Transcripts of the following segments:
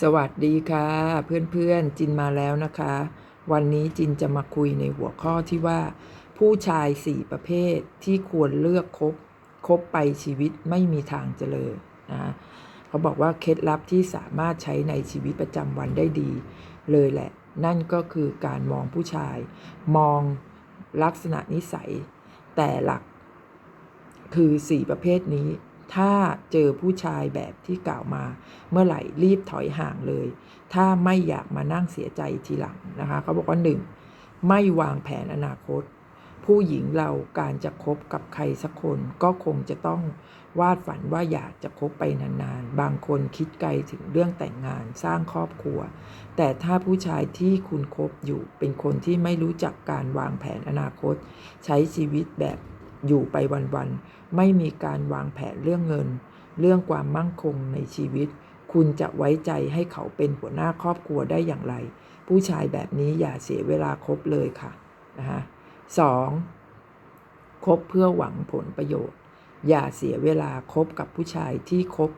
สวัสดีค่ะเพื่อนๆจินมาแล้วนะคะ วันนี้จินจะมาคุยในหัวข้อที่ว่า ผู้ชายสี่ประเภทที่ควรเลือกคบคบไปชีวิตไม่มีทางเจริญนะเขาบอกว่าเคล็ดลับที่สามารถใช้ในชีวิตประจำวันได้ดี เลยแหละ นั่นก็คือการมองผู้ชาย มองลักษณะนิสัย แต่หลัก คือสี่ประเภทนี้ ถ้าเจอผู้ชายแบบที่กล่าวมา เมื่อไหร่รีบถอยห่างเลย ถ้าไม่อยากมานั่งเสียใจทีหลังนะคะเขาบอกว่าหนึ่งไม่วางแผนอนาคต ผู้หญิงเราการจะคบกับใครสักคนก็คงจะต้องวาดฝันว่าอยากจะคบไปนานๆ บางคนคิดไกลถึงเรื่องแต่งงานสร้างครอบครัว แต่ถ้าผู้ชายที่คุณคบอยู่เป็นคนที่ไม่รู้จักการวางแผนอนาคต ใช้ชีวิตแบบ อยู่ไปวันๆ ไม่มีการวางแผนเรื่องเงิน เรื่องความมั่งคงในชีวิต คุณจะไว้ใจให้เขาเป็นหัวหน้าครอบครัวได้อย่างไร ผู้ชายแบบนี้อย่าเสียเวลาคบเลยค่ะนะฮะสองคบเพื่อหวังผลประโยชน์ อย่าเสียเวลาคบกับผู้ชายที่คบ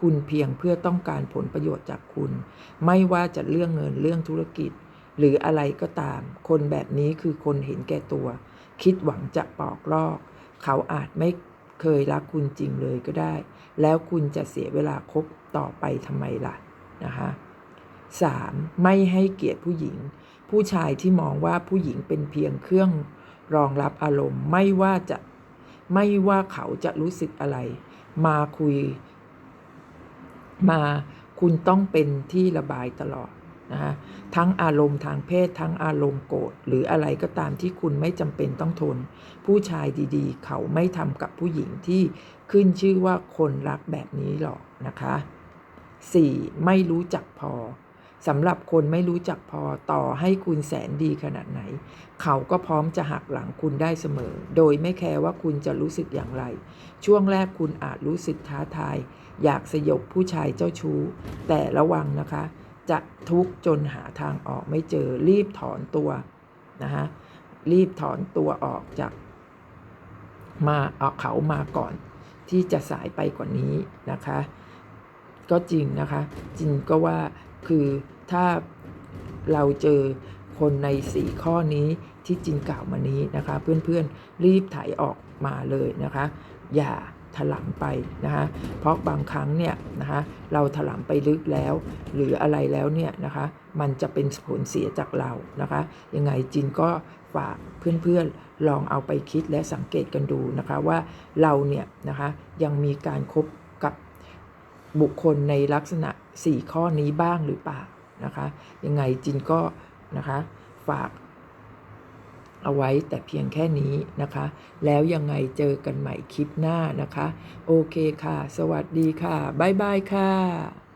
คุณเพียงเพื่อต้องการผลประโยชน์จากคุณ ไม่ว่าจะเรื่องเงินเรื่องธุรกิจ หรืออะไรก็ตาม คนแบบนี้คือคนเห็นแก่ตัว คิดหวังจะปอกลอก เขาอาจไม่เคยรักคุณจริงเลยก็ได้ แล้วคุณจะเสียเวลาคบต่อไปทำไมล่ะนะคะสามไม่ให้เกียรติผู้หญิง ผู้ชายที่มองว่าผู้หญิงเป็นเพียงเครื่องรองรับอารมณ์ไม่ว่าจะไม่ว่าเขาจะรู้สึกอะไร มาคุย มาคุณต้องเป็นที่ระบายตลอด นะฮะทั้งอารมณ์ทางเพศ ทั้งอารมณ์โกรธหรืออะไรก็ตามที่คุณไม่จำเป็นต้องทน ผู้ชายดีๆ เขาไม่ทำกับผู้หญิงที่ขึ้นชื่อว่าคนรักแบบนี้หรอกนะคะ 4. ไม่รู้จักพอสำหรับคนไม่รู้จักพอต่อให้คุณแสนดีขนาดไหน เขาก็พร้อมจะหักหลังคุณได้เสมอ โดยไม่แคร์ว่าคุณจะรู้สึกอย่างไร ช่วงแรกคุณอาจรู้สึกท้าทาย อยากสยบผู้ชายเจ้าชู้ แต่ระวังนะคะ จะทุกข์จนหาทางออกไม่เจอรีบถอนตัวนะฮะรีบถอนตัวออกจากมาเอาเขามาก่อน ที่จะสายไปกว่านี้นะคะ ก็จริงนะคะ จริงก็ว่าคือถ้าเราเจอคนในสี่ข้อนี้ที่จินกล่าวมานี้นะคะ เพื่อนๆรีบถ่ายออกมาเลยนะคะ อย่า ถลำไปนะคะเพราะบางครั้งเนี่ยนะคะเราถลำไปลึกแล้ว หรืออะไรแล้วเนี่ยนะคะมันจะเป็นผลเสียจากเรานะคะยังไงจินก็ฝากเพื่อนๆลองเอาไปคิดและสังเกตกันดูนะคะว่าเราเนี่ยนะคะยังมีการคบกับบุคคลในลักษณะ 4 ข้อนี้บ้างหรือเปล่านะคะยังไงจินก็นะคะฝาก เอาไว้แต่เพียงแค่นี้นะคะ แล้วยังไงเจอกันใหม่คลิปหน้านะคะ โอเคค่ะ สวัสดีค่ะ บ๊ายบายค่ะ